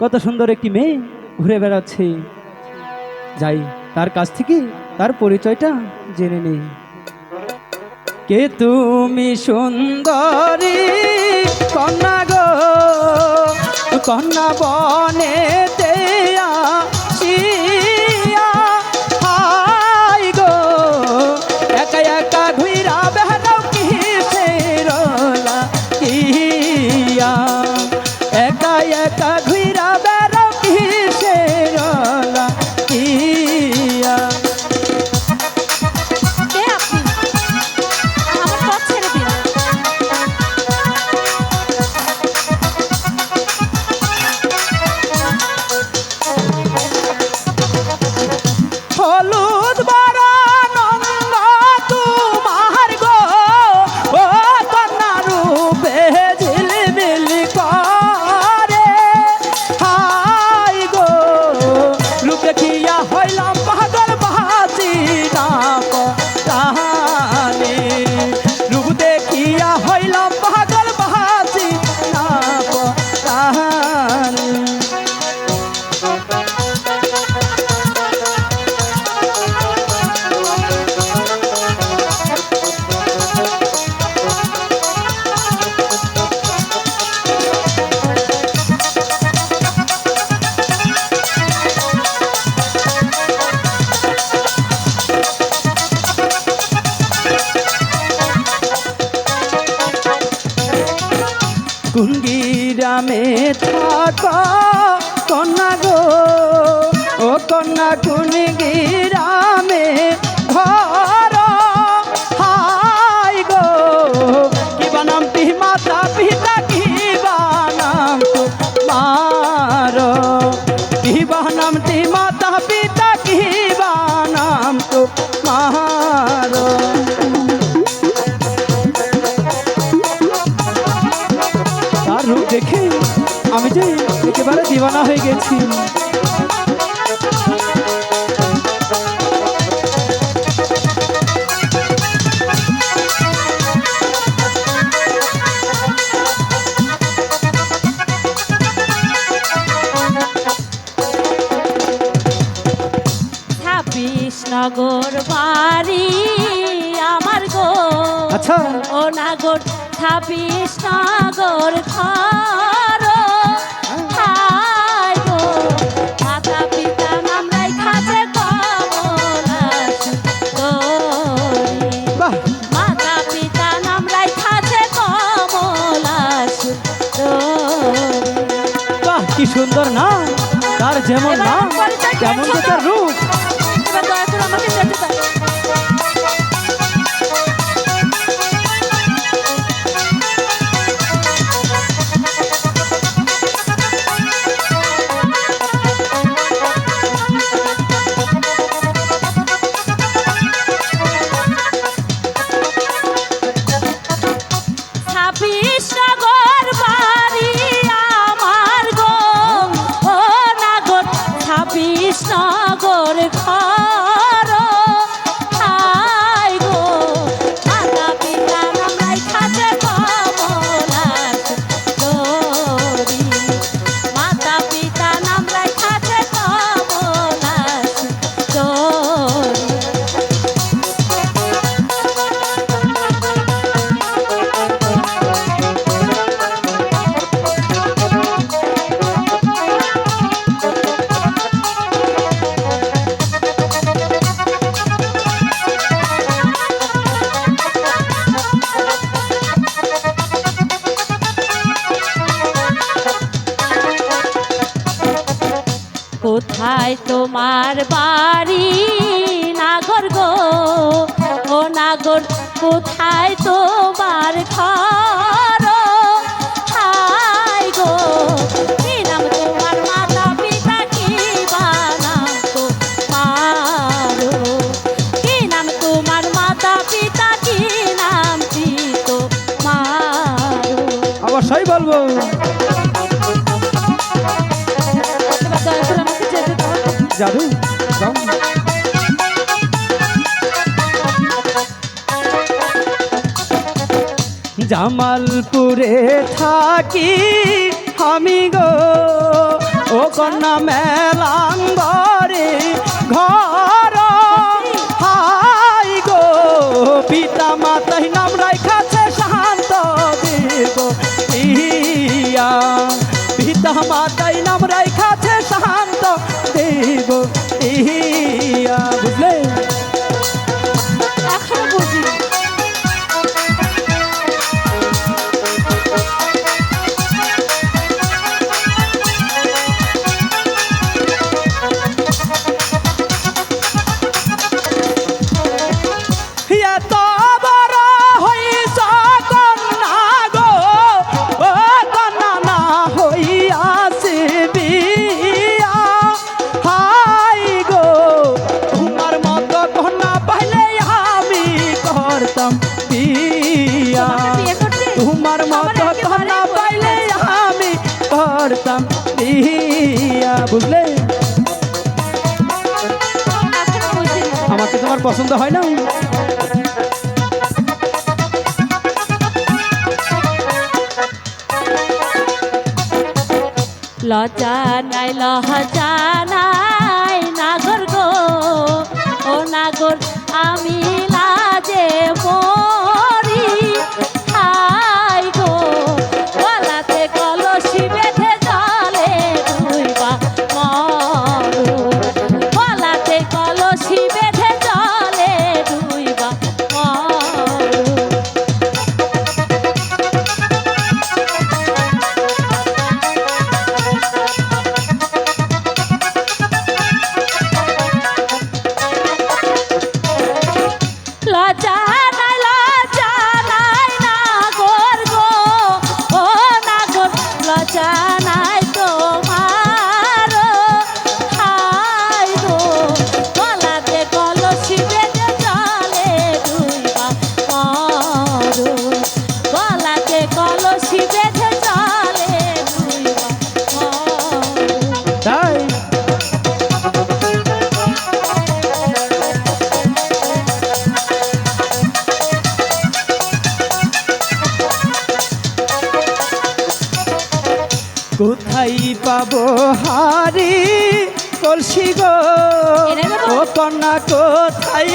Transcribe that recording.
কত সুন্দর একটি মেয়ে ঘুরে বেড়াচ্ছে। যাই, তার কাছ থেকে তার পরিচয়টা জেনে নেই। কে তুমি সুন্দরী? কন্যা গো, কন্যা বনে কুঙ্গিরামে থাক কন্যা গো। ও কন্যা কুঙ্গিরামে আমি যে একেবারে দিওয়ানা হয়ে গেছি। নগর বাড়ি আমার গো। আচ্ছা। ও নাগর ছাব্বিশ নগর কি সুন্দর না? তার যেমন না নাম তেমন যে তার রূপ। দয়া করে আমাকে যেতে কোথায় তোমার বাড়ি? নাগর গো ও নাগর কোথায় তোমার ঘর? হাই গো কি নাম জামালপুরে থাকি আমি গো ও কন্যা মেলাঙ্গরে ঘর। ही তোমার পছন্দ হয় না? লজা নাই লহজা batalla. পাবো হারি কলসি গো। ও কন্যা কোথায়